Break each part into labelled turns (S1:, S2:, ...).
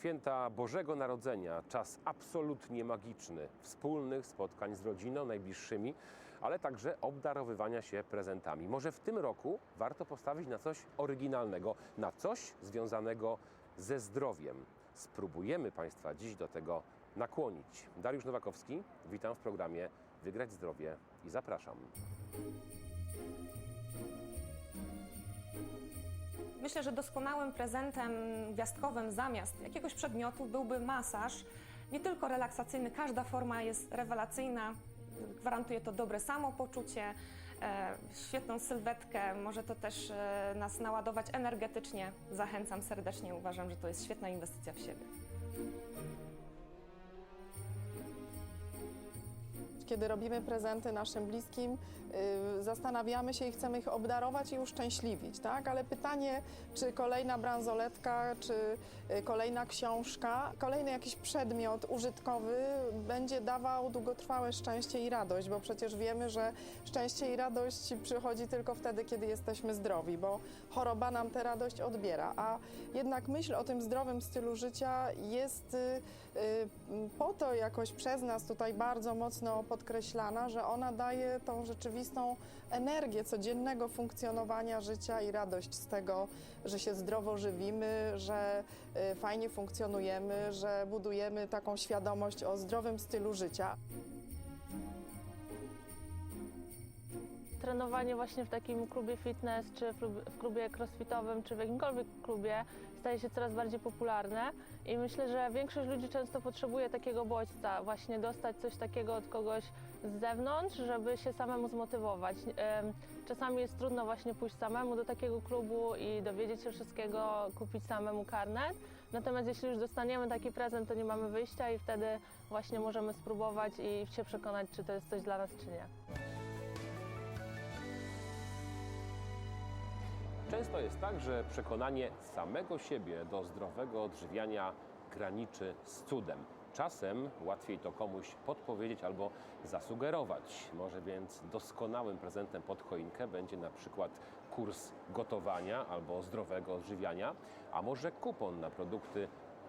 S1: Święta Bożego Narodzenia, czas absolutnie magiczny, wspólnych spotkań z rodziną, najbliższymi, ale także obdarowywania się prezentami. Może w tym roku warto postawić na coś oryginalnego, na coś związanego ze zdrowiem. Spróbujemy Państwa dziś do tego nakłonić. Dariusz Nowakowski, witam w programie Wygrać Zdrowie i zapraszam.
S2: Myślę, że doskonałym prezentem gwiazdkowym zamiast jakiegoś przedmiotu byłby masaż. Nie tylko relaksacyjny, każda forma jest rewelacyjna. Gwarantuje to dobre samopoczucie, e, świetną sylwetkę, może to też e, nas naładować energetycznie. Zachęcam serdecznie, uważam, że to jest świetna inwestycja w siebie.
S3: Kiedy robimy prezenty naszym bliskim, yy, zastanawiamy się i chcemy ich obdarować i uszczęśliwić, tak? Ale pytanie, czy kolejna bransoletka, czy y, kolejna książka, kolejny jakiś przedmiot użytkowy będzie dawał długotrwałe szczęście i radość, bo przecież wiemy, że szczęście i radość przychodzi tylko wtedy, kiedy jesteśmy zdrowi, bo choroba nam tę radość odbiera, a jednak myśl o tym zdrowym stylu życia jest y, y, po to jakoś przez nas tutaj bardzo mocno podkreślana, że ona daje tą rzeczywistą energię codziennego funkcjonowania życia i radość z tego, że się zdrowo żywimy, że y, fajnie funkcjonujemy, że budujemy taką świadomość o zdrowym stylu życia.
S4: Trenowanie właśnie w takim klubie fitness, czy w klub- w klubie crossfitowym, czy w jakimkolwiek klubie staje się coraz bardziej popularne i myślę, że większość ludzi często potrzebuje takiego bodźca, właśnie dostać coś takiego od kogoś z zewnątrz, żeby się samemu zmotywować. Czasami jest trudno właśnie pójść samemu do takiego klubu i dowiedzieć się wszystkiego, kupić samemu karnet. Natomiast jeśli już dostaniemy taki prezent, to nie mamy wyjścia i wtedy właśnie możemy spróbować i się przekonać, czy to jest coś dla nas, czy nie.
S1: Często jest tak, że przekonanie samego siebie do zdrowego odżywiania graniczy z cudem. Czasem łatwiej to komuś podpowiedzieć albo zasugerować. Może więc doskonałym prezentem pod choinkę będzie na przykład kurs gotowania albo zdrowego odżywiania, a może kupon na produkty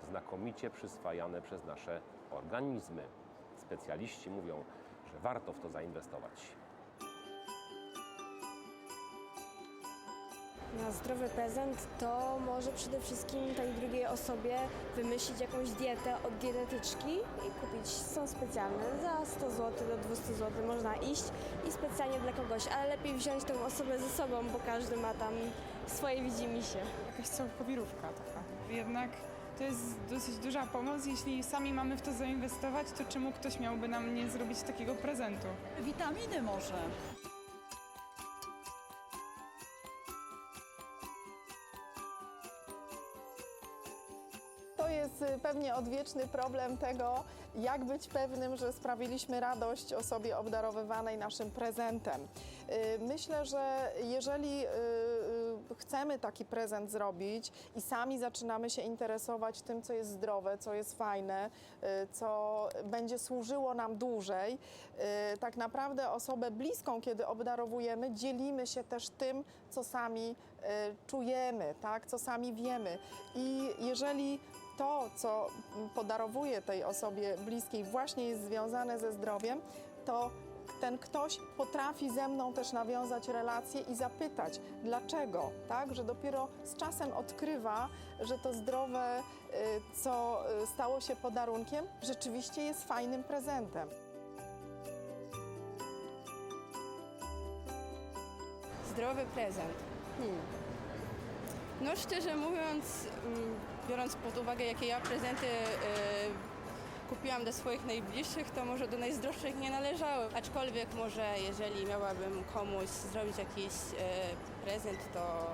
S1: znakomicie przyswajane przez nasze organizmy. Specjaliści mówią, że warto w to zainwestować.
S5: Na zdrowy prezent to może przede wszystkim tej drugiej osobie wymyślić jakąś dietę od dietetyczki i kupić. Są specjalne. Za 100 zł do 200 zł można iść i specjalnie dla kogoś, ale lepiej wziąć tą osobę ze sobą, bo każdy ma tam swoje widzimisię.
S6: jakaś całkowirówka taka. Jednak to jest dosyć duża pomoc. Jeśli sami mamy w to zainwestować, to czemu ktoś miałby nam nie zrobić takiego prezentu?
S7: Witaminy może.
S3: Y, pewnie odwieczny problem tego, jak być pewnym, że sprawiliśmy radość osobie obdarowywanej naszym prezentem. Y, Myślę, że jeżeli y, chcemy taki prezent zrobić i sami zaczynamy się interesować tym, co jest zdrowe, co jest fajne, co będzie służyło nam dłużej, tak naprawdę osobę bliską, kiedy obdarowujemy, dzielimy się też tym, co sami czujemy, tak? co sami wiemy. I jeżeli to, co podarowuję tej osobie bliskiej, właśnie jest związane ze zdrowiem, to ten ktoś potrafi ze mną też nawiązać relacje i zapytać, dlaczego, tak? Że dopiero z czasem odkrywa, że to zdrowe, y, co y, stało się podarunkiem, rzeczywiście jest fajnym prezentem.
S8: Zdrowy prezent. Hmm. No szczerze mówiąc, mm, biorąc pod uwagę jakie ja prezenty e, kupiłam dla swoich najbliższych, to może do najzdrowszych nie należały. Aczkolwiek może jeżeli miałabym komuś zrobić jakiś e, prezent, to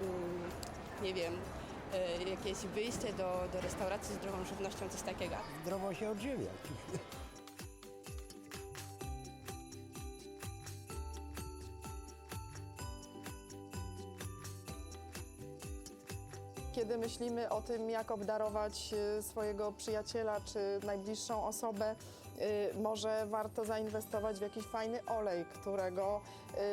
S8: mm, nie wiem, e, jakieś wyjście do, do restauracji z zdrową żywnością, coś takiego.
S9: zdrowo się odżywiać.
S3: Kiedy myślimy o tym, jak obdarować y, swojego przyjaciela czy najbliższą osobę, Y, Może warto zainwestować w jakiś fajny olej, którego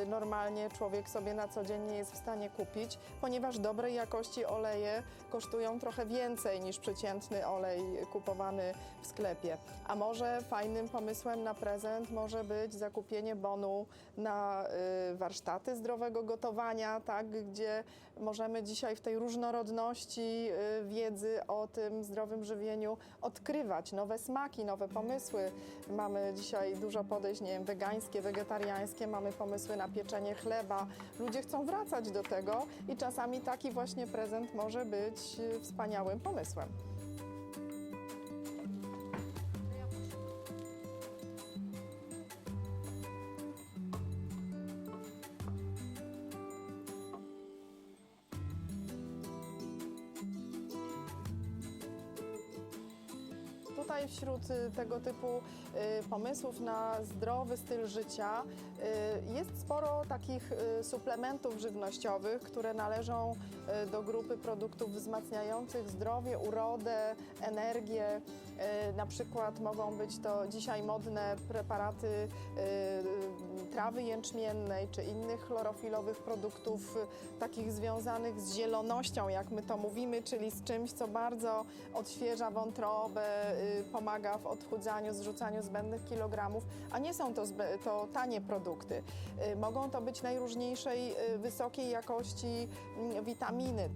S3: normalnie człowiek sobie na co dzień nie jest w stanie kupić, ponieważ dobrej jakości oleje kosztują trochę więcej niż przeciętny olej kupowany w sklepie. A może fajnym pomysłem na prezent może być zakupienie bonu na y, warsztaty zdrowego gotowania, tak, gdzie możemy dzisiaj w tej różnorodności y, wiedzy o tym zdrowym żywieniu odkrywać nowe smaki, nowe pomysły. Mamy dzisiaj dużo podejść, nie wiem, wegańskie, wegetariańskie, mamy pomysły na pieczenie chleba. Ludzie chcą wracać do tego i czasami taki właśnie prezent może być y, wspaniałym pomysłem. Tutaj wśród y, tego typu y, pomysłów na zdrowy styl życia y, jest sporo takich suplementów żywnościowych, które należą do grupy produktów wzmacniających zdrowie, urodę, energię. Na przykład mogą być to dzisiaj modne preparaty y, y, trawy jęczmiennej czy innych chlorofilowych produktów y, takich związanych z zielonością, jak my to mówimy, czyli z czymś, co bardzo odświeża wątrobę, y, pomaga w odchudzaniu, zrzucaniu zbędnych kilogramów, a nie są to, to tanie produkty. Y, Mogą to być najróżniejszej wysokiej jakości mm, witaminy.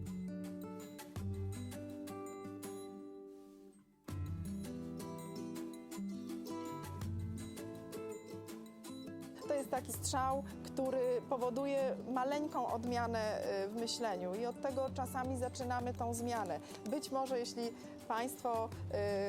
S3: Jest taki strzał, który powoduje maleńką odmianę y, w myśleniu i od tego czasami zaczynamy tą zmianę. Być może jeśli Państwo,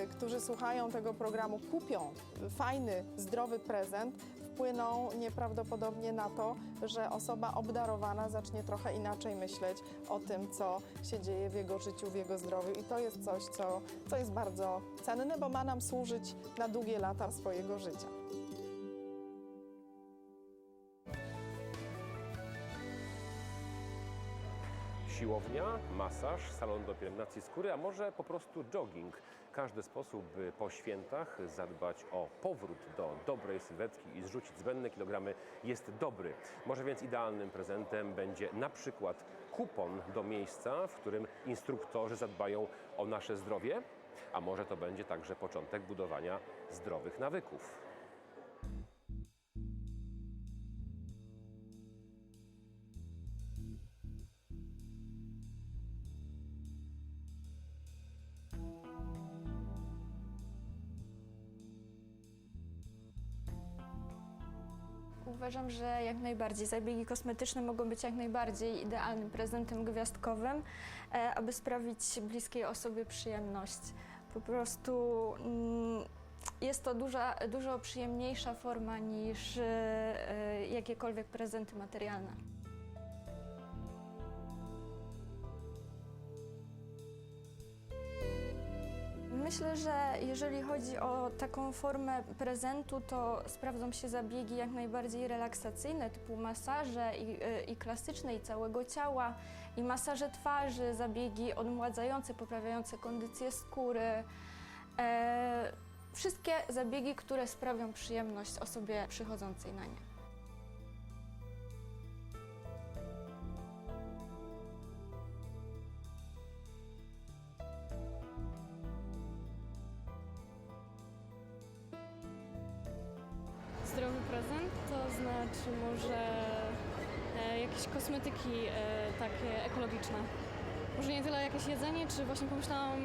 S3: y, którzy słuchają tego programu, kupią fajny, zdrowy prezent, wpłyną nieprawdopodobnie na to, że osoba obdarowana zacznie trochę inaczej myśleć o tym, co się dzieje w jego życiu, w jego zdrowiu. I to jest coś, co, co jest bardzo cenne, bo ma nam służyć na długie lata swojego życia.
S1: Siłownia, masaż, salon do pielęgnacji skóry, a może po prostu jogging. Każdy sposób, by po świętach zadbać o powrót do dobrej sylwetki i zrzucić zbędne kilogramy jest dobry. Może więc idealnym prezentem będzie na przykład kupon do miejsca, w którym instruktorzy zadbają o nasze zdrowie, a może to będzie także początek budowania zdrowych nawyków.
S7: Uważam, że jak najbardziej zabiegi kosmetyczne mogą być jak najbardziej idealnym prezentem gwiazdkowym, e, aby sprawić bliskiej osobie przyjemność. Po prostu mm, jest to duża, dużo przyjemniejsza forma niż e, e, jakiekolwiek prezenty materialne. Myślę, że jeżeli chodzi o taką formę prezentu, to sprawdzą się zabiegi jak najbardziej relaksacyjne, typu masaże i, i klasyczne i całego ciała, i masaże twarzy, zabiegi odmładzające, poprawiające kondycję skóry. E, wszystkie zabiegi, które sprawią przyjemność osobie przychodzącej na nie.
S9: Znaczy może e, jakieś kosmetyki e, takie ekologiczne. Może nie tyle jakieś jedzenie, czy właśnie pomyślałam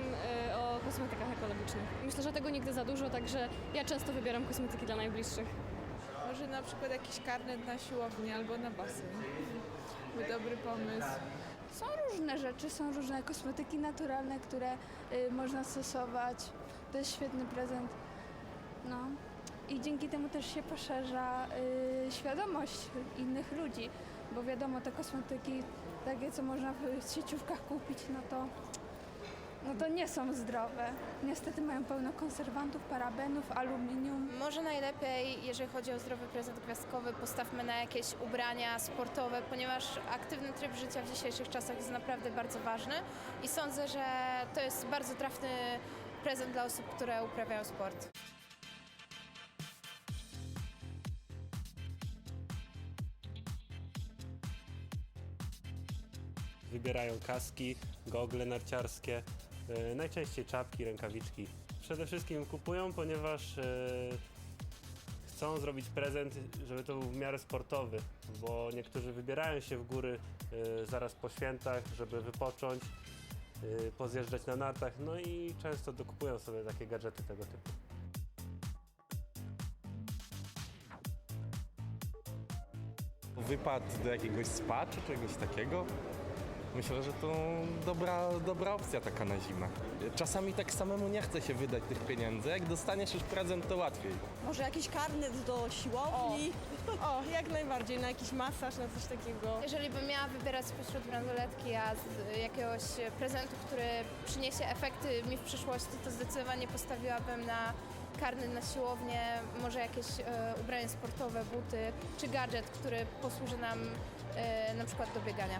S9: e, o kosmetykach ekologicznych. Myślę, że tego nigdy za dużo, także ja często wybieram kosmetyki dla najbliższych.
S6: Może na przykład jakiś karnet na siłownię albo na basen. By dobry pomysł.
S10: Są różne rzeczy, są różne kosmetyki naturalne, które y, można stosować. To jest świetny prezent. No. I dzięki temu też się poszerza y, świadomość innych ludzi, bo wiadomo, te kosmetyki, takie co można w sieciówkach kupić, no to, no to nie są zdrowe. Niestety mają pełno konserwantów, parabenów, aluminium.
S11: Może najlepiej, jeżeli chodzi o zdrowy prezent gwiazdkowy, postawmy na jakieś ubrania sportowe, ponieważ aktywny tryb życia w dzisiejszych czasach jest naprawdę bardzo ważny i sądzę, że to jest bardzo trafny prezent dla osób, które uprawiają sport.
S12: Wybierają kaski, gogle narciarskie, e, najczęściej czapki, rękawiczki. Przede wszystkim kupują, ponieważ e, chcą zrobić prezent, żeby to był w miarę sportowy, bo niektórzy wybierają się w góry e, zaraz po świętach, żeby wypocząć, pozjeżdżać na nartach, no i często dokupują sobie takie gadżety tego typu.
S13: Wypad do jakiegoś spa czy czegoś takiego. Myślę, że to dobra, dobra opcja taka na zimę. Czasami tak samemu nie chce się wydać tych pieniędzy. Jak dostaniesz już prezent, to łatwiej.
S14: Może jakiś karnet do siłowni? O, jak najbardziej, na jakiś masaż, na coś takiego.
S11: Jeżeli bym miała wybierać spośród bransoletki, a z jakiegoś prezentu, który przyniesie efekty mi w przyszłości, to zdecydowanie postawiłabym na karny na siłownię, może jakieś e, ubranie sportowe, buty, czy gadżet, który posłuży nam e, na przykład do biegania.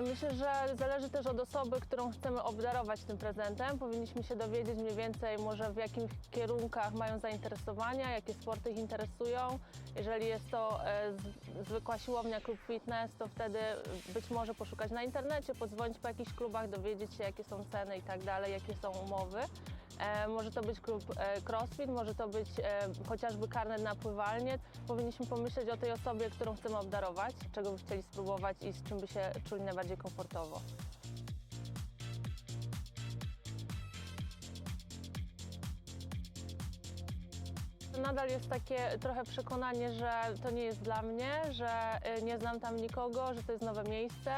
S4: Myślę, że zależy też od osoby, którą chcemy obdarować tym prezentem. Powinniśmy się dowiedzieć mniej więcej może w jakich kierunkach mają zainteresowania, jakie sporty ich interesują. Jeżeli jest to e, zwykła siłownia, klub fitness, to wtedy być może poszukać na internecie, podzwonić po jakichś klubach, dowiedzieć się jakie są ceny i tak dalej, jakie są umowy. E, może to być klub e, crossfit, może to być e, chociażby karnet na pływalnię. Powinniśmy pomyśleć o tej osobie, którą chcemy obdarować, czego by chcieli spróbować i z czym by się czuli najbardziej komfortowo. Nadal jest takie trochę przekonanie, że to nie jest dla mnie, że nie znam tam nikogo, że to jest nowe miejsce.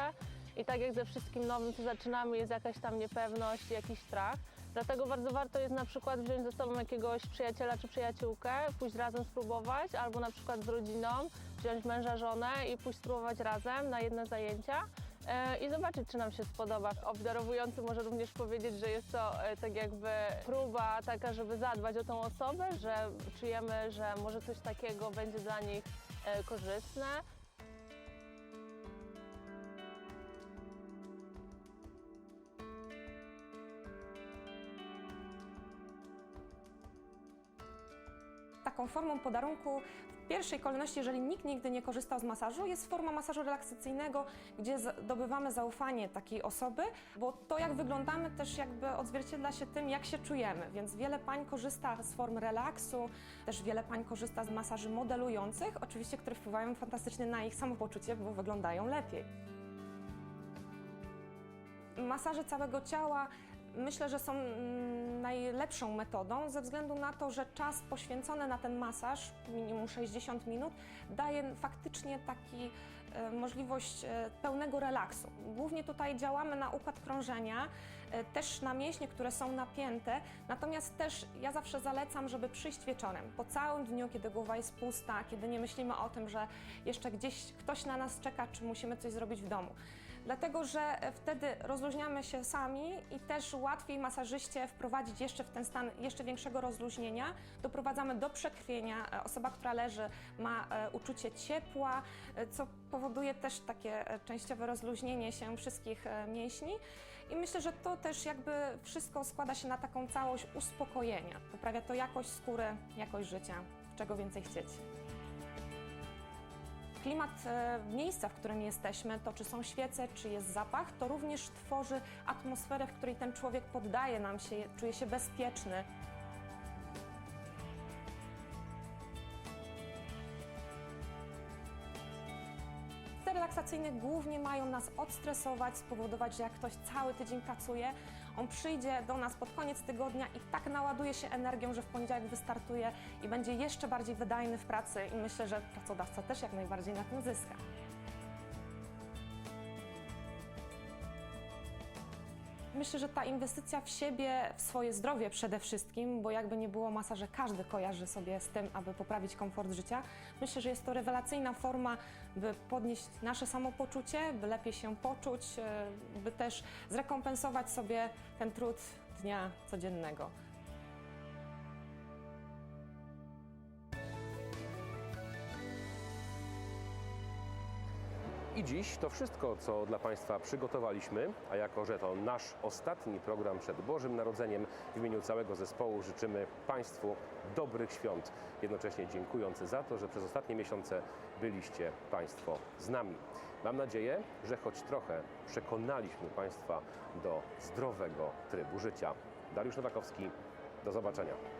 S4: I tak jak ze wszystkim nowym, co zaczynamy, jest jakaś tam niepewność, jakiś strach. Dlatego bardzo warto jest na przykład wziąć ze sobą jakiegoś przyjaciela czy przyjaciółkę, pójść razem spróbować, albo na przykład z rodziną wziąć męża, żonę i pójść spróbować razem na jedne zajęcia e, i zobaczyć, czy nam się spodoba. Obdarowujący może również powiedzieć, że jest to e, tak jakby próba taka, żeby zadbać o tą osobę, że czujemy, że może coś takiego będzie dla nich e, korzystne.
S2: Taką formą podarunku w pierwszej kolejności, jeżeli nikt nigdy nie korzystał z masażu, jest forma masażu relaksacyjnego, gdzie zdobywamy zaufanie takiej osoby, bo to jak wyglądamy też jakby odzwierciedla się tym, jak się czujemy, więc wiele pań korzysta z form relaksu, też wiele pań korzysta z masaży modelujących, oczywiście, które wpływają fantastycznie na ich samopoczucie, bo wyglądają lepiej. Masaże całego ciała myślę, że są mm, najlepszą metodą ze względu na to, że czas poświęcony na ten masaż, minimum 60 minut, daje faktycznie taki e, możliwość e, pełnego relaksu. Głównie tutaj działamy na układ krążenia, e, też na mięśnie, które są napięte, natomiast też ja zawsze zalecam, żeby przyjść wieczorem, po całym dniu, kiedy głowa jest pusta, kiedy nie myślimy o tym, że jeszcze gdzieś ktoś na nas czeka, czy musimy coś zrobić w domu dlatego że e, wtedy rozluźniamy się sami i też łatwiej masażyście wprowadzić jeszcze w ten stan jeszcze większego rozluźnienia. Doprowadzamy do przekrwienia. E, Osoba, która leży, ma e, uczucie ciepła, co powoduje też takie częściowe rozluźnienie się wszystkich mięśni. I myślę, że to też jakby wszystko składa się na taką całość uspokojenia. Poprawia to jakość skóry, jakość życia, czego więcej chcieć. Klimat e, miejsca, w którym jesteśmy, to czy są świece, czy jest zapach, to również tworzy atmosferę, w której ten człowiek poddaje nam się, czuje się bezpieczny. Relaksacyjne głównie mają nas odstresować, spowodować, że jak ktoś cały tydzień pracuje, on przyjdzie do nas pod koniec tygodnia i tak naładuje się energią, że w poniedziałek wystartuje i będzie jeszcze bardziej wydajny w pracy i myślę, że pracodawca też jak najbardziej na tym zyska. Myślę, że ta inwestycja w siebie, w swoje zdrowie przede wszystkim, bo jakby nie było masa, że każdy kojarzy sobie z tym, aby poprawić komfort życia. Myślę, że jest to rewelacyjna forma, by podnieść nasze samopoczucie, by lepiej się poczuć, e, by też zrekompensować sobie ten trud dnia codziennego.
S1: I dziś to wszystko, co dla Państwa przygotowaliśmy, a jako, że to nasz ostatni program przed Bożym Narodzeniem, w imieniu całego zespołu życzymy Państwu dobrych świąt, jednocześnie dziękując za to, że przez ostatnie miesiące byliście Państwo z nami. Mam nadzieję, że choć trochę przekonaliśmy Państwa do zdrowego trybu życia. Dariusz Nowakowski, do zobaczenia.